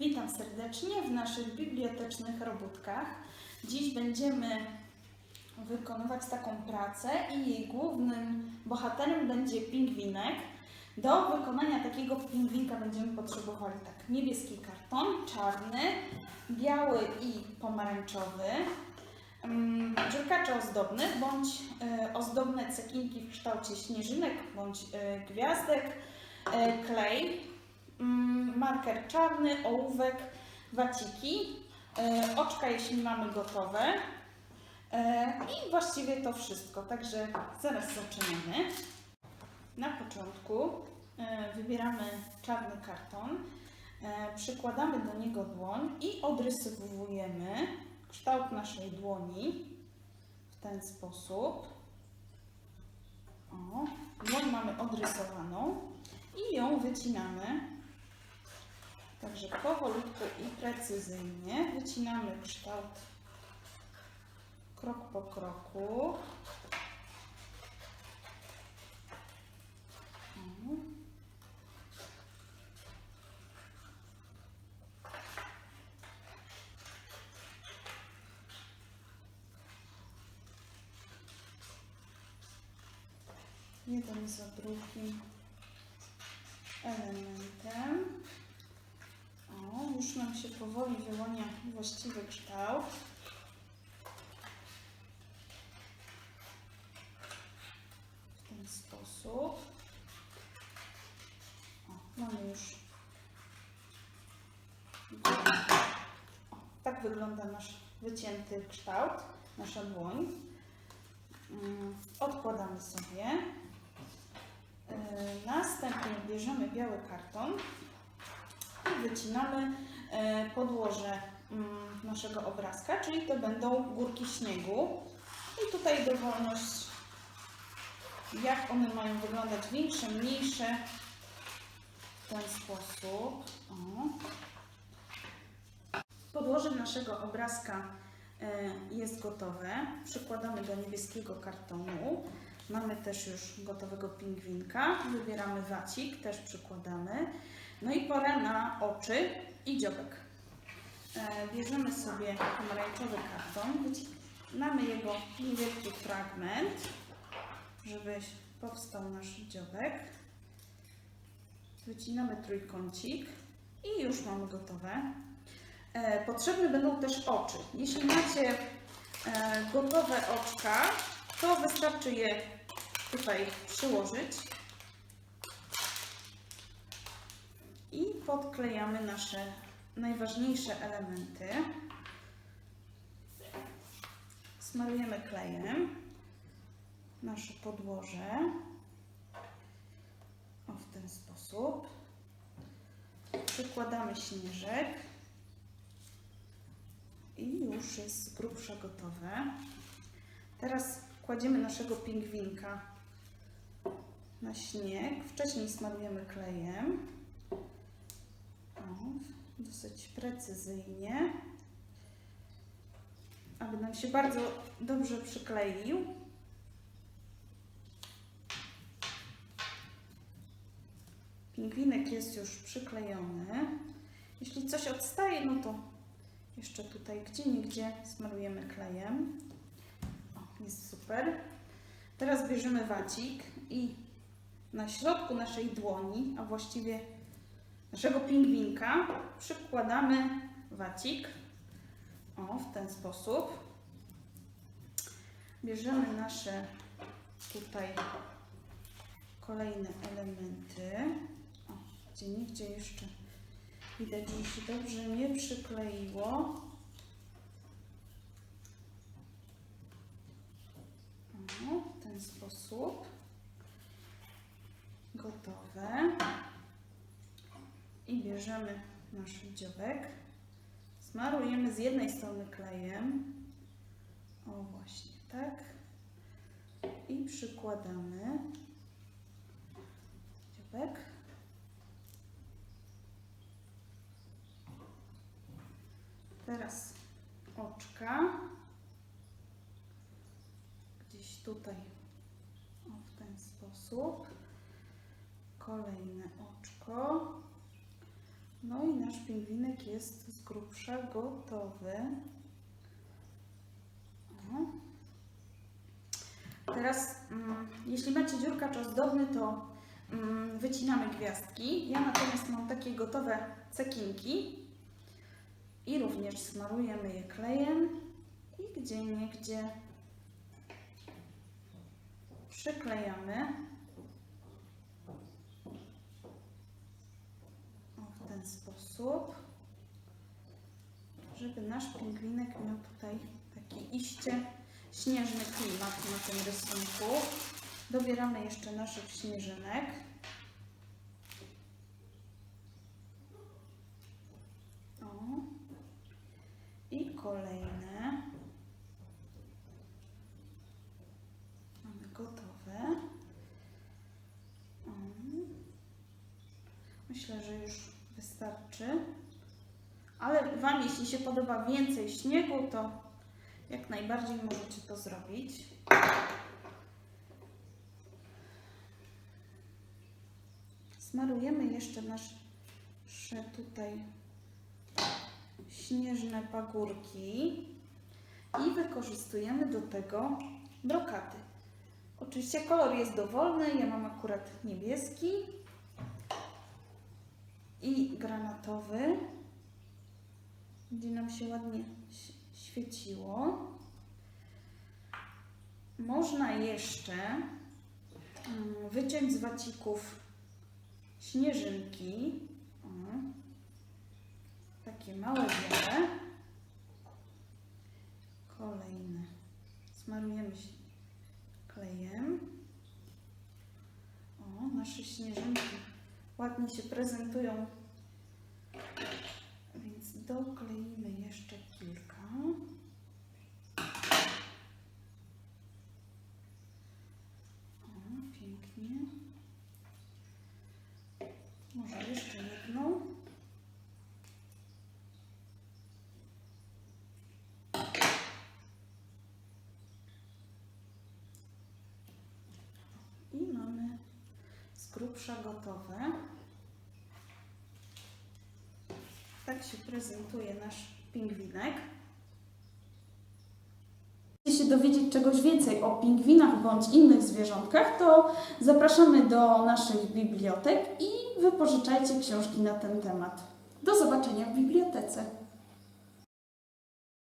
Witam serdecznie w naszych bibliotecznych robótkach. Dziś będziemy wykonywać taką pracę i jej głównym bohaterem będzie pingwinek. Do wykonania takiego pingwinka będziemy potrzebowali tak niebieski karton, czarny, biały i pomarańczowy, mm, dziurkacze ozdobne bądź e, ozdobne cekinki w kształcie śnieżynek bądź e, gwiazdek, e, klej, mm, marker czarny, ołówek, waciki, e, oczka jeśli mamy gotowe e, i właściwie to wszystko. Także zaraz zaczynamy. Na początku e, wybieramy czarny karton, przykładamy do niego dłoń i odrysowujemy kształt naszej dłoni w ten sposób. O, dłoń mamy odrysowaną i ją wycinamy. Także powolutku i precyzyjnie wycinamy kształt krok po kroku. Jeden za drugim elementem. Nam się powoli wyłania właściwy kształt. W ten sposób. O, mamy już. Tak wygląda nasz wycięty kształt, nasza dłoń. Odkładamy sobie. Następnie bierzemy biały karton i wycinamy podłoże mm, naszego obrazka, czyli to będą górki śniegu. I tutaj dowolność, jak one mają wyglądać, większe, mniejsze, w ten sposób. O. Podłoże naszego obrazka e, jest gotowe. Przykładamy do niebieskiego kartonu. Mamy też już gotowego pingwinka. Wybieramy wacik, też przykładamy. No i pora na oczy i dziobek. E, Bierzemy sobie pomarańczowy karton, wycinamy jego niewielki fragment, żeby powstał nasz dziobek. Wycinamy trójkącik i już mamy gotowe. E, Potrzebne będą też oczy. Jeśli macie e, gotowe oczka, to wystarczy je tutaj przyłożyć i podklejamy nasze najważniejsze elementy. Smarujemy klejem nasze podłoże. O, w ten sposób. Przykładamy śnieżek. I już jest z grubsza gotowe. Teraz kładziemy naszego pingwinka na śnieg. Wcześniej smarujemy klejem. O, dosyć precyzyjnie, aby nam się bardzo dobrze przykleił. Pingwinek jest już przyklejony. Jeśli coś odstaje, no to jeszcze tutaj gdzie niegdzie smarujemy klejem. O, jest super. Teraz bierzemy wacik i na środku naszej dłoni, a właściwie naszego pingwinka przykładamy wacik. O, w ten sposób. Bierzemy nasze tutaj kolejne elementy. O, gdzie nigdzie jeszcze widać, że się dobrze nie przykleiło. O, w ten sposób. Gotowe. I bierzemy nasz dziobek. Smarujemy z jednej strony klejem. O właśnie, tak. I przykładamy dziobek. Teraz oczka. Gdzieś tutaj. O, w ten sposób. Kolejne oczko. No i nasz pingwinek jest z grubsza gotowy. O. Teraz, mm, jeśli macie dziurkacz ozdobny, to mm, wycinamy gwiazdki. Ja natomiast mam takie gotowe cekinki i również smarujemy je klejem i gdzie niegdzie przyklejamy. O, w ten sposób, żeby nasz pingwinek miał tutaj taki iście śnieżny klimat na tym rysunku. Dobieramy jeszcze naszych śnieżynek. O. I kolejne. Mamy gotowe. O. Myślę, że już wystarczy. Ale Wam, jeśli się podoba więcej śniegu, to jak najbardziej możecie to zrobić. Smarujemy jeszcze nasze tutaj śnieżne pagórki i wykorzystujemy do tego brokaty. Oczywiście kolor jest dowolny, ja mam akurat niebieski i granatowy. Będzie nam się ładnie świeciło. Można jeszcze mm, wyciąć z wacików śnieżynki. O, takie małe białe. Kolejne. Smarujemy się klejem. O, nasze śnieżynki ładnie się prezentują. Więc dokleimy jeszcze kilka. O, pięknie. Może jeszcze jedną. I mamy z grubsza gotowe. Tak się prezentuje nasz pingwinek. Jeśli się dowiedzieć czegoś więcej o pingwinach bądź innych zwierzątkach, to zapraszamy do naszych bibliotek i wypożyczajcie książki na ten temat. Do zobaczenia w bibliotece.